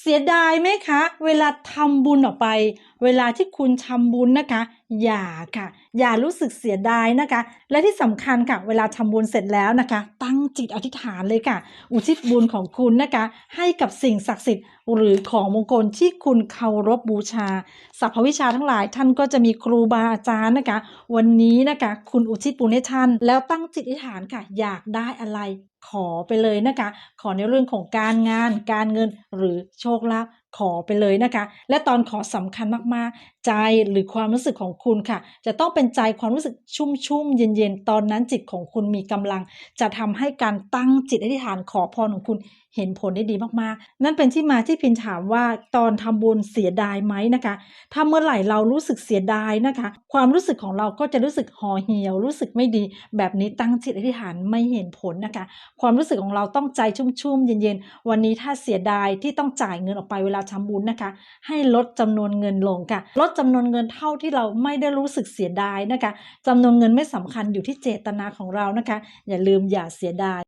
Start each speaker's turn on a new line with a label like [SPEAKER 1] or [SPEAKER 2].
[SPEAKER 1] เสียดายไหมคะ เวลาทำบุญออกไป เวลาที่คุณทำบุญนะคะ อย่าค่ะ อย่ารู้สึกเสียดายนะคะ และที่สำคัญค่ะ เวลาทำบุญเสร็จแล้วนะคะ ตั้งจิตอธิษฐานเลยค่ะ อุทิศบุญของคุณนะคะ ให้กับสิ่งศักดิ์สิทธิ์หรือของมงคลที่คุณเคารพบูชาสัพพวิชาทั้งหลาย ท่านก็จะมีครูบาอาจารย์นะคะ วันนี้นะคะ คุณอุทิศบุญให้ท่าน แล้วตั้งจิตอธิษฐานค่ะ อยากได้อะไรขอไปเลยนะคะ ขอในเรื่องของการงาน การเงินหรือโชคลาภ ขอไปเลยนะคะ และตอนขอสำคัญมากๆ ใจหรือความรู้สึกของคุณค่ะ จะต้องเป็นใจความรู้สึกชุ่มๆเย็นๆตอนนั้นจิตของคุณมีกำลัง จะทำให้การตั้งจิตอธิษฐานขอพรของคุณเห็นผลได้ดีมากๆ นั่นเป็นที่มาที่พินถามว่าตอนทำบุญเสียดายไหมนะคะ ถ้าเมื่อไหร่เรารู้สึกเสียดายนะคะ ความรู้สึกของเราก็จะรู้สึกห่อเหี่ยว รู้สึกไม่ดี แบบนี้ตั้งจิตอธิษฐานไม่เห็นผลนะคะ ความรู้สึกของเราต้องใจชุ่มๆเย็นๆวันนี้ถ้าเสียดายที่ต้องจ่ายเงินออกไปเวลาทำบุญนะคะ ให้ลดจำนวนเงินลงค่ะ ลดจำนวนเงินเท่าที่เราไม่ได้รู้สึกเสียดายนะคะจำนวนเงินไม่สำคัญอยู่ที่เจตนาของเรานะคะ อย่าลืมอย่าเสียดาย